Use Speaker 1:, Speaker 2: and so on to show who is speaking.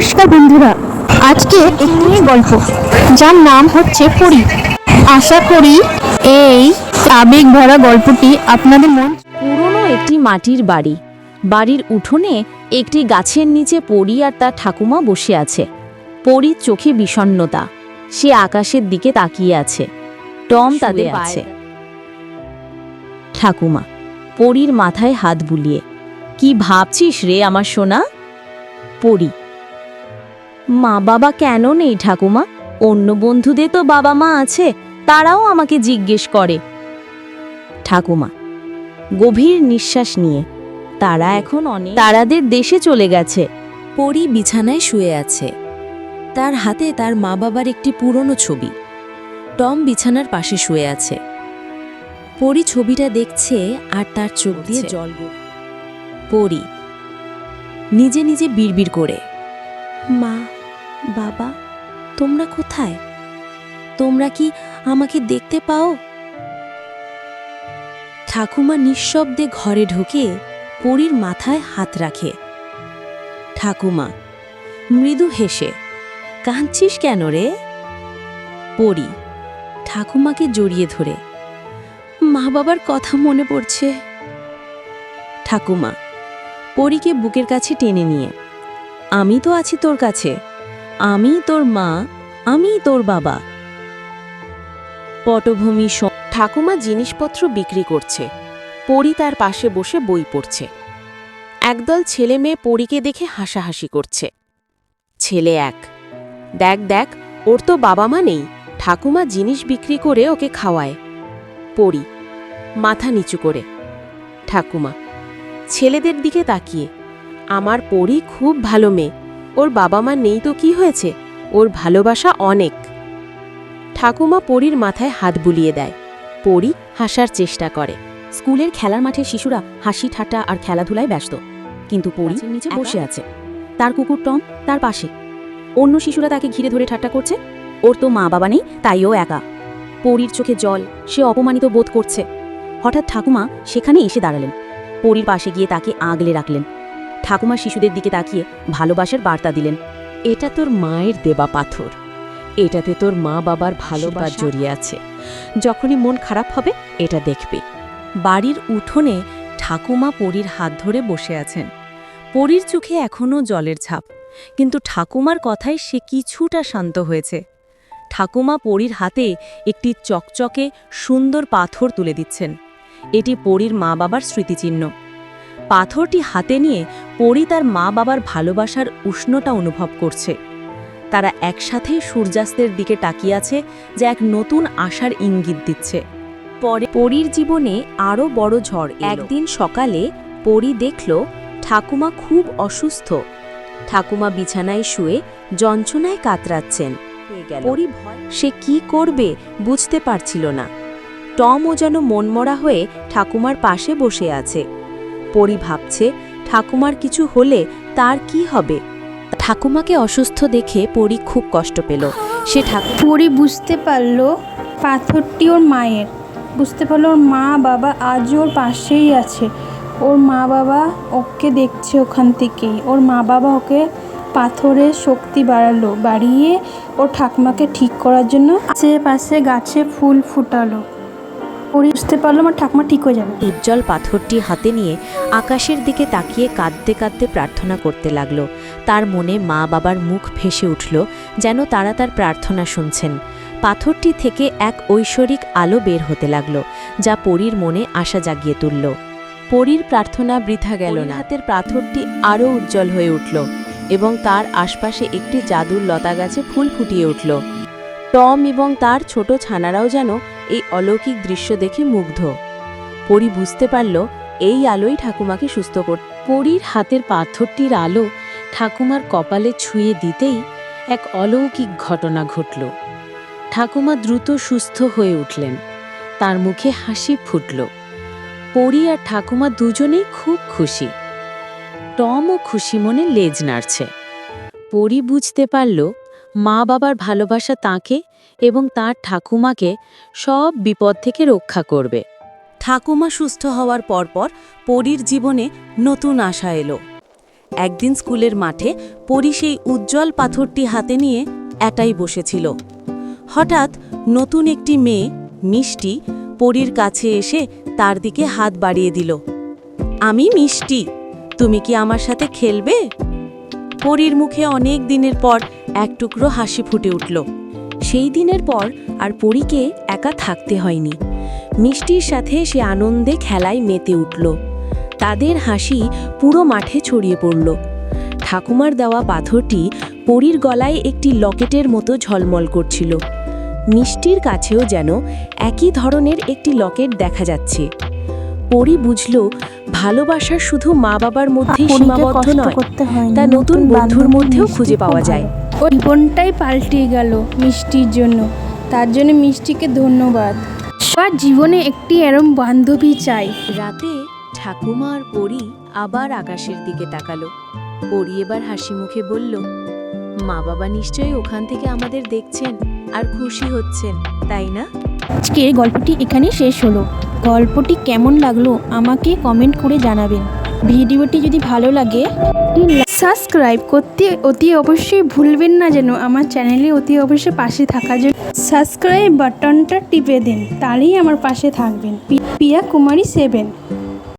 Speaker 1: নমস্কার বন্ধুরা আজকে একটি গল্প যার নাম হচ্ছে পরি। আশা করি এই আবেগ ভরা গল্পটি আপনাদের মন
Speaker 2: পুরনো একটি মাটির বাড়ি। বাড়ির উঠোনে একটি গাছের নিচে পরি আর তার ঠাকুমা বসে আছে। পরির চোখে বিষণ্ণতা। সে আকাশের দিকে তাকিয়ে আছে। টম তাদের আছে। ঠাকুমা পরির মাথায় হাত বুলিয়ে কি ভাবছিস রে আমার সোনা? পরি মা বাবা কেন নেই ঠাকুমা? অন্য বন্ধুদের তো বাবা মা আছে তারাও আমাকে জিজ্ঞেস করে। ঠাকুমা গভীর নিঃশ্বাস নিয়ে তারা এখন অনেক তারাদের দেশে চলে গেছে।
Speaker 3: পরি বিছানায় শুয়ে আছে। তার হাতে তার মা বাবার একটি পুরনো ছবি। টম বিছানার পাশে শুয়ে আছে। পরি ছবিটা দেখছে আর তার চোখ দিয়ে জল পরি নিজে নিজে বিড়বিড় করে। মা বাবা, তোমরা কোথায়? তোমরা কি আমাকে দেখতে পাও? ঠাকুমা নিঃশব্দে ঘরে ঢুকে পরীর মাথায় হাত রাখে। ঠাকুমা, মৃদু হেসে, কাঁদছিস কেন রে? পরি, ঠাকুমাকে জড়িয়ে ধরে, মা বাবার কথা মনে পড়ছে। ঠাকুমা, পরীকে বুকের কাছে টেনে নিয়ে, আমি তো আছি তোর কাছে। আমি তোর মা, আমি তোর বাবা। পটভূমি
Speaker 4: ঠাকুমা জিনিসপত্র বিক্রি করছে। পরি তার পাশে বসে বই পড়ছে। একদল ছেলে মেয়ে পরীকে দেখে হাসাহাসি করছে। ছেলে এক, দেখ দেখ, ওর তো বাবা মা নেই। ঠাকুমা জিনিস বিক্রি করে ওকে খাওয়ায়। পরি, মাথা নিচু করে, ঠাকুমা, ছেলেদের দিকে তাকিয়ে। আমার পরি খুব ভালো মেয়ে। ওর বাবা মা নেই তো কি হয়েছে? ওর ভালোবাসা অনেক। ঠাকুমা পরীর মাথায় হাত বুলিয়ে দেয়। পরি হাসার চেষ্টা করে।
Speaker 2: স্কুলের খেলার মাঠে শিশুরা হাসি ঠাট্টা আর খেলাধুলায় ব্যস্ত। কিন্তু পরি
Speaker 3: গাছের নিচে
Speaker 2: বসে আছে। তার কুকুর টম তার পাশে। অন্য শিশুরা তাকে ঘিরে ধরে ঠাট্টা করছে। ওর তো মা বাবা নেই তাই ও একা। পরীর চোখে জল সে অপমানিত বোধ করছে। হঠাৎ ঠাকুমা সেখানে এসে দাঁড়ালেন। পরীর পাশে গিয়ে তাকে আগলে রাখলেন। ঠাকুমা শিশুদের দিকে তাকিয়ে ভালোবাসার বার্তা দিলেন
Speaker 4: এটা তোর মায়ের দেবা পাথর। এটাতে তোর মা বাবার ভালোবাসা জড়িয়ে আছে। যখনই মন খারাপ হবে এটা দেখবে।
Speaker 3: বাড়ির উঠোনে ঠাকুমা পরীর হাত ধরে বসে আছেন। পরীর চোখে এখনও জলের ছাপ কিন্তু ঠাকুমার কথায় সে কিছুটা শান্ত হয়েছে। ঠাকুমা পরীর হাতে একটি চকচকে সুন্দর পাথর তুলে দিচ্ছেন। এটি পরীর মা বাবার স্মৃতিচিহ্ন। পাথরটি হাতে নিয়ে পরী তার মা বাবার ভালোবাসার উষ্ণতা অনুভব করছে। তারা একসাথে সূর্যাস্তের দিকে তাকিয়ে আছে যা এক নতুন আশার ইঙ্গিত দিচ্ছে। পরে পরীর জীবনে আরও বড় ঝড় একদিন সকালে পরী দেখল ঠাকুমা খুব অসুস্থ। ঠাকুমা বিছানায় শুয়ে যন্ত্রণায় কাতরাচ্ছেন। পরী ভয় সে কি করবে বুঝতে পারছিল না। টমও যেন মনমরা হয়ে ঠাকুমার পাশে বসে আছে। পরী ভাবছে ঠাকুমার কিছু হলে তার কি হবে? ঠাকুমাকে অসুস্থ দেখে পরী খুব কষ্ট পেল। সে ঠাকুর
Speaker 5: পরি বুঝতে পারল পাথরটি ওর মায়ের। বুঝতে পারল ওর মা বাবা আজও ওর পাশেই আছে। ওর মা বাবা ওকে দেখছে ওখান থেকেই। ওর মা বাবা ওকে পাথরের শক্তি বাড়ালো বাড়িয়ে ওর ঠাকুমাকে ঠিক করার জন্য আশেপাশে গাছে ফুল ফুটালো। পরি বুঝতে পারল আমার ঠাকুমা ঠিক হয়ে যাবে।
Speaker 3: উজ্জ্বল পাথরটি হাতে নিয়ে আকাশের দিকে তাকিয়ে কাঁদতে কাঁদতে প্রার্থনা করতে লাগল। তার মনে মা বাবার মুখ ভেসে উঠল যেন তারা তার প্রার্থনা শুনছেন। পাথরটি থেকে এক ঐশ্বরিক আলো বের হতে লাগল যা পরীর মনে আশা জাগিয়ে তুলল।
Speaker 4: পরীর প্রার্থনা বৃথা গেল না। হাতের পাথরটি আরও উজ্জ্বল হয়ে উঠল এবং তার আশপাশে একটি জাদুর লতা গাছে ফুল ফুটিয়ে উঠল। টম এবং তার ছোট ছানারাও যেন এই অলৌকিক দৃশ্য দেখে মুগ্ধ। পরি বুঝতে পারল, এই আলোই ঠাকুমাকে সুস্থ কর,
Speaker 6: পরীর হাতের পাথরটির আলো ঠাকুমার কপালে ছুঁয়ে দিতেই এক অলৌকিক ঘটনা ঘটল। ঠাকুমা দ্রুত সুস্থ হয়ে উঠলেন। তার মুখে হাসি ফুটল। পরী আর ঠাকুমা দুজনেই খুব খুশি। টমও খুশি মনে লেজ নাড়ছে। পরী বুঝতে পারল মা বাবার ভালোবাসা তাকে এবং তার ঠাকুমাকে সব বিপদ থেকে রক্ষা করবে।
Speaker 3: ঠাকুমা সুস্থ হওয়ার পরপর পরীর জীবনে নতুন আশা এলো। একদিন স্কুলের মাঠে পরি সেই উজ্জ্বল পাথরটি হাতে নিয়ে এটাই বসেছিল। হঠাৎ নতুন একটি মেয়ে, মিষ্টি, পরীর কাছে এসে তার দিকে হাত বাড়িয়ে দিল। আমি মিষ্টি, তুমি কি আমার সাথে খেলবে? পরীর মুখে অনেক দিনের পর এক টুকরো হাসি ফুটে উঠল। সেই দিনের পর আর পরীকে একা থাকতে হয়নি। মিষ্টির সাথে সে আনন্দে খেলায় মেতে উঠল। তাদের হাসি পুরো মাঠে ছড়িয়ে পড়ল। ঠাকুমার দেওয়া পাথরটি পরীর গলায় একটি লকেটের মতো ঝলমল করছিল। মিষ্টির কাছেও যেন একই ধরনের একটি লকেট দেখা যাচ্ছে। পরি বুঝল ভালোবাসা শুধু মা বাবার মধ্যেই সীমাবদ্ধ নয় তা নতুন বন্ধুর মধ্যেও খুঁজে পাওয়া যায়।
Speaker 5: ও জীবনটাই পাল্টে গেল মিষ্টির জন্য। তার জন্য মিষ্টিকে ধন্যবাদ। সবার জীবনে একটি এরম বান্ধবী চাই।
Speaker 2: রাতে ঠাকুমা আর পরি আবার আকাশের দিকে তাকালো। পরি এবার হাসি মুখে বলল মা বাবা নিশ্চয়ই ওখান থেকে আমাদের দেখছেন আর খুশি হচ্ছেন তাই না?
Speaker 1: আজকে গল্পটি এখানে শেষ হলো। গল্পটি কেমন লাগল আমাকে কমেন্ট করে জানাবেন। ভিডিওটি যদি ভালো লাগে
Speaker 5: সাবস্ক্রাইব করতে অতি অবশ্যই ভুলবেন না যেন আমার চ্যানেলে অতি অবশ্যই পাশে থাকা জন্য। সাবস্ক্রাইব বাটনটা টিপে দিন, তাহলেই আমার পাশে থাকবেন। পিয়া কুমারী সেভেন।